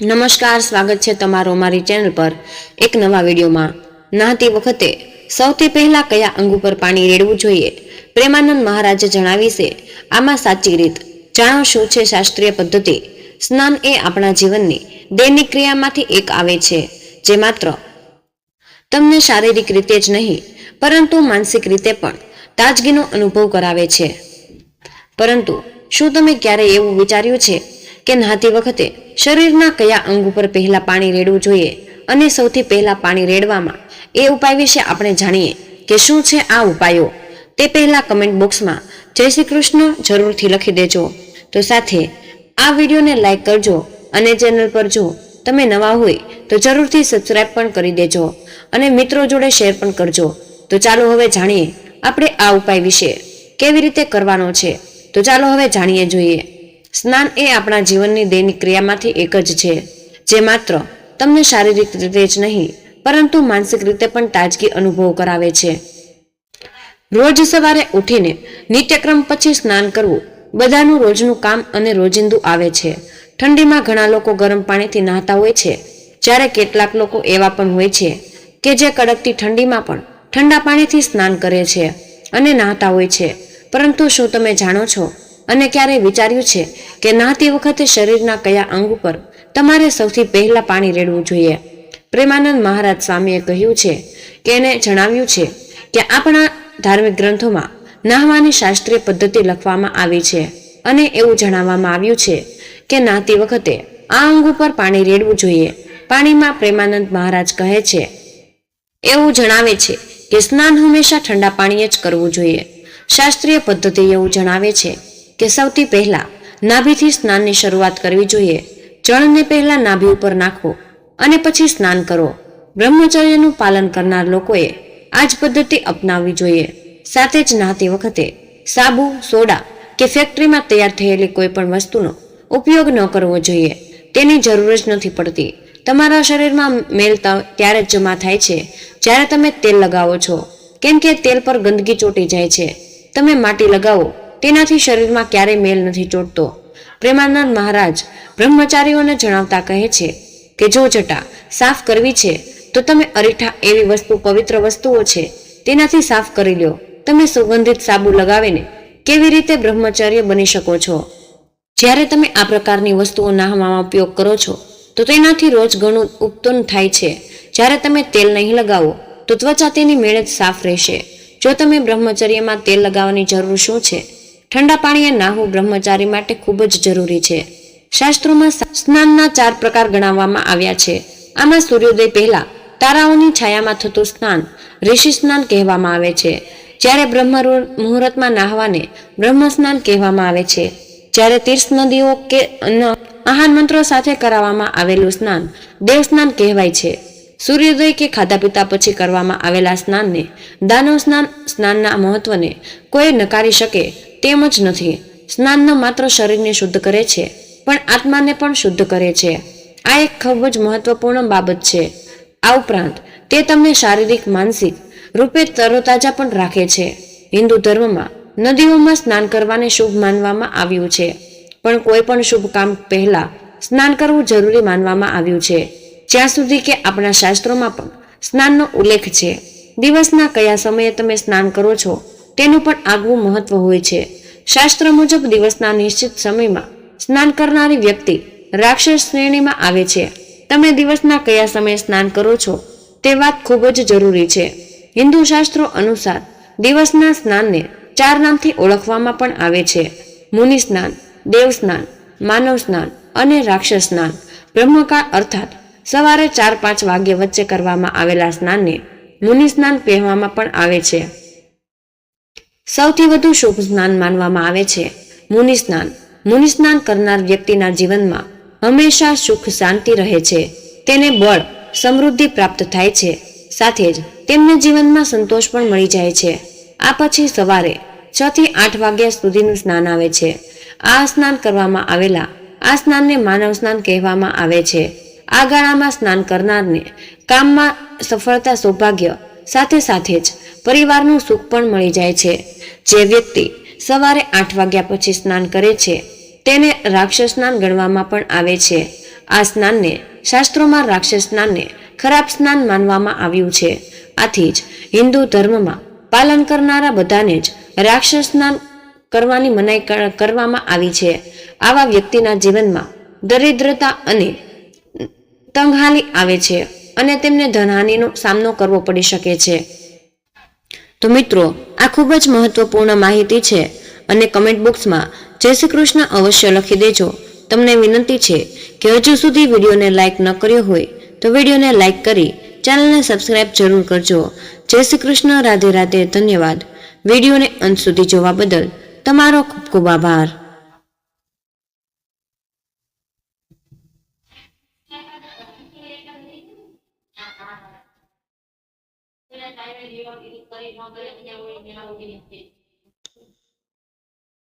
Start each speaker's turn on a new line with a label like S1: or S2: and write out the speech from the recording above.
S1: નમસ્કાર, સ્વાગત છે તમારો મારી ચેનલ પર. એક નવા વિડીયોમાં. નહાતી વખતે સૌથી પહેલા કયા અંગ ઉપર પાણી રેડવું જોઈએ? પ્રેમાનંદ મહારાજે જણાવી છે, આમાં સાચી રીત. જાણો શું છે શાસ્ત્રીય પદ્ધતિ? સ્નાન એ આપણા જીવનની દૈનિક ક્રિયામાંથી એક આવે છે, જે માત્ર તમને શારીરિક રીતે જ નહીં, પરંતુ માનસિક રીતે પણ તાજગીનો અનુભવ કરાવે છે. પરંતુ શું તમે ક્યારેય એવું વિચાર્યું છે? કે નહાતી વખતે શરીરના કયા અંગ ઉપર પહેલા પાણી રેડવું જોઈએ અને સૌથી પહેલા પાણી રેડવામાં એ ઉપાય વિશે આપણે જાણીએ કે શું છે આ ઉપાયો તે પહેલા કમેન્ટ બોક્સમાં જય શ્રી કૃષ્ણ જરૂરથી લખી દેજો. તો સાથે આ વિડીયોને લાઈક કરજો અને ચેનલ પર જો તમે નવા હોય તો જરૂરથી સબસ્ક્રાઇબ પણ કરી દેજો અને મિત્રો જોડે શેર પણ કરજો. તો ચાલો હવે જાણીએ આપણે આ ઉપાય વિશે કેવી રીતે કરવાનો છે. તો ચાલો હવે જાણીએ જોઈએ. સ્નાન એ આપણા જીવનની દૈનિક ક્રિયામાંથી એક જ છે, જે માત્ર તમને શારીરિક રીતે જ નહીં, પરંતુ માનસિક રીતે પણ તાજગી અનુભવ કરાવે છે. રોજ સવારે ઉઠીને નિત્યક્રમ પછી સ્નાન કરવું બધાનું રોજનું કામ અને રોજિંદુ આવે છે. ઠંડીમાં ઘણા લોકો ગરમ પાણીથી નહાતા હોય છે. જ્યારે કેટલાક લોકો એવા પણ હોય છે કે જે કડકતી ઠંડીમાં પણ ઠંડા પાણીથી સ્નાન કરે છે અને નહાતા હોય છે. પરંતુ શું તમે જાણો છો અને ક્યારેય વિચાર્યું છે કે નહાતી વખતે શરીરના કયા અંગ ઉપર તમારે સૌથી પહેલાં પાણી રેડવું જોઈએ? પ્રેમાનંદ મહારાજ સ્વામીએ કહ્યું છે કે એને જણાવ્યું છે કે આપણા ધાર્મિક ગ્રંથોમાં નહાવાની શાસ્ત્રીય પદ્ધતિ લખવામાં આવી છે અને એવું જણાવવામાં આવ્યું છે કે નાહતી વખતે આ અંગ ઉપર પાણી રેડવું જોઈએ. પાણીમાં પ્રેમાનંદ મહારાજ કહે છે, એવું જણાવે છે કે સ્નાન હંમેશા ઠંડા પાણીએ જ કરવું જોઈએ. શાસ્ત્રીય પદ્ધતિ એવું જણાવે છે કે સૌથી પહેલાં નાભીથી સ્નાનની શરૂઆત કરવી જોઈએ. જળને પહેલાં નાભી ઉપર નાખો અને પછી સ્નાન કરો. બ્રહ્મચર્યનું પાલન કરનાર લોકોએ આ જ પદ્ધતિ અપનાવવી જોઈએ. સાથે જ નહાતી વખતે સાબુ, સોડા કે ફેક્ટરીમાં તૈયાર થયેલી કોઈ પણ વસ્તુનો ઉપયોગ ન કરવો જોઈએ. તેની જરૂર જ નથી પડતી. તમારા શરીરમાં મેલ ત્યારે જ જમા થાય છે જ્યારે તમે તેલ લગાવો છો. કેમ કે તેલ પર ગંદકી ચોટી જાય છે. તમે માટી લગાવો તેનાથી શરીરમાં ક્યારેય મેલ નથી ચોંટતો. પ્રેમાનંદ મહારાજ બ્રહ્મચારીઓને જણાવતા કહે છે કે, જો જટા, સાફ કરવી છે, તો તમે અરીઠા એવી વસ્તુ પવિત્ર વસ્તુઓ છે, તેનાથી સાફ કરી લો તમે સુગંધિત સાબુ લગાવીને કેવી રીતે બ્રહ્મચર્ય બની શકો છો? જ્યારે તમે આ પ્રકારની વસ્તુઓ નાહવામાં ઉપયોગ કરો છો, તો તેનાથી રોજ ઘણું ઉત્પન્ન થાય છે. જ્યારે તમે તેલ નહીં લગાવો, તો ત્વચા તેની મેળે જ સાફ રહેશે. જો તમે બ્રહ્મચર્યમાં તેલ લગાવવાની જરૂર શું છે ઠંડા પાણીએ નાહવું બ્રહ્મચારી માટે ખૂબ જ જરૂરી છે. શાસ્ત્રોમાં સ્નાનના ચાર પ્રકાર ગણાવવામાં આવ્યા છે. આમાં સૂર્યોદય પહેલા, તારાઓની છાયામાં થતું સ્નાન, ઋષિ સ્નાન કહેવામાં આવે છે. જ્યારે બ્રહ્મ મુહૂર્તમાં નાહવાને બ્રહ્મ સ્નાન કહેવામાં આવે છે. જ્યારે તીર્થ નદીઓ કે મહાન મંત્રો સાથે કરાવવામાં આવેલું સ્નાન, દેવ સ્નાન કહેવાય છે. સૂર્યોદય કે ખાધા પીતા પછી કરવામાં આવેલા સ્નાનને દાનવ સ્નાન સ્નાનના મહત્વને કોઈ નકારી શકે તેમ જ નથી. સ્નાન ન માત્ર શરીરને શુદ્ધ કરે છે, પણ આત્માને પણ શુદ્ધ કરે છે. આ એક ખૂબ જ મહત્વપૂર્ણ બાબત છે. આ ઉપરાંત, તે તમને શારીરિક, માનસિક રૂપે તરોતાજા પણ રાખે છે. હિન્દુ ધર્મમાં નદીઓમાં સ્નાન કરવાને શુભ માનવામાં આવ્યું છે. પણ કોઈ પણ શુભ કામ પહેલા સ્નાન કરવું જરૂરી માનવામાં આવ્યું છે. જ્યાં સુધી કે આપણા શાસ્ત્રોમાં પણ સ્નાનનો ઉલ્લેખ છે. દિવસના કયા સમયે તમે સ્નાન કરો છો તેનું પણ આગવું મહત્વ હોય છે. શાસ્ત્ર મુજબ દિવસના નિશ્ચિત સમયમાં સ્નાન કરનારી વ્યક્તિ રાક્ષસ શ્રેણીમાં આવે છે. તમે દિવસના કયા સમયે સ્નાન કરો છો તે વાત ખૂબ જ જરૂરી છે. હિન્દુ શાસ્ત્રો અનુસાર દિવસના સ્નાનને ચાર નામથી ઓળખવામાં પણ આવે છે. મુનિ સ્નાન, દેવ સ્નાન, માનવ સ્નાન અને રાક્ષસ સ્નાન. બ્રહ્મકાળ અર્થાત સવારે ચાર પાંચ વાગ્યે વચ્ચે કરવામાં આવેલા સ્નાનને મુનિ સ્નાન કહેવામાં પણ આવે છે. સૌથી વધુ શુભ સ્નાન માનવામાં આવે છે. મુનિ સ્નાન. મુનિ સ્નાન કરનાર વ્યક્તિના જીવનમાં હંમેશા સુખ શાંતિ રહે છે. તેને બળ, સમૃદ્ધિ પ્રાપ્ત થાય છે. સાથે જ તેમને જીવનમાં સંતોષ પણ મળી જાય છે. આ પછી સવારે છ થી આઠ વાગ્યા સુધીનું સ્નાન આવે છે. આ સ્નાન કરવામાં આવેલા, આ સ્નાનને માનવ સ્નાન કહેવામાં આવે છે. આ ગાળામાં સ્નાન કરનારને કામમાં સફળતા, સૌભાગ્ય સાથે સાથે જ પરિવારનું સુખ પણ મળી જાય છે. જે વ્યક્તિ સવારે આઠ વાગ્યા પછી સ્નાન કરે છે, તેને રાક્ષસ સ્નાન ગણવામાં પણ આવે છે. આ સ્નાનને શાસ્ત્રોમાં રાક્ષસ સ્નાનને ખરાબ સ્નાન માનવામાં આવ્યું છે. આથી જ હિન્દુ ધર્મમાં પાલન કરનારા બધાને જ રાક્ષસ સ્નાન કરવાની મનાઈ કરવામાં આવી છે. આવા વ્યક્તિના જીવનમાં દરિદ્રતા અને તંગહાલી આવે છે. અને તેમને ધનહાનિનો સામનો કરવો પડી શકે છે. તો મિત્રો, આ ખૂબ જ મહત્વપૂર્ણ માહિતી છે અને કમેન્ટ બોક્સમાં જય શ્રી કૃષ્ણ અવશ્ય લખી દેજો. તમને વિનંતી છે કે હજુ સુધી વિડીયોને લાઇક ન કર્યો હોય, તો વિડીયોને લાઇક કરી ચેનલને સબસ્ક્રાઇબ જરૂર કરજો. જય શ્રી કૃષ્ણ, રાધે રાધે, ધન્યવાદ. વિડીયોને અંત સુધી જોવા બદલ તમારો ખૂબ ખૂબ આભાર.
S2: પેલા ટાઈમે જીવા કરી ન કરે ત્યાં હોય ત્યાં હોય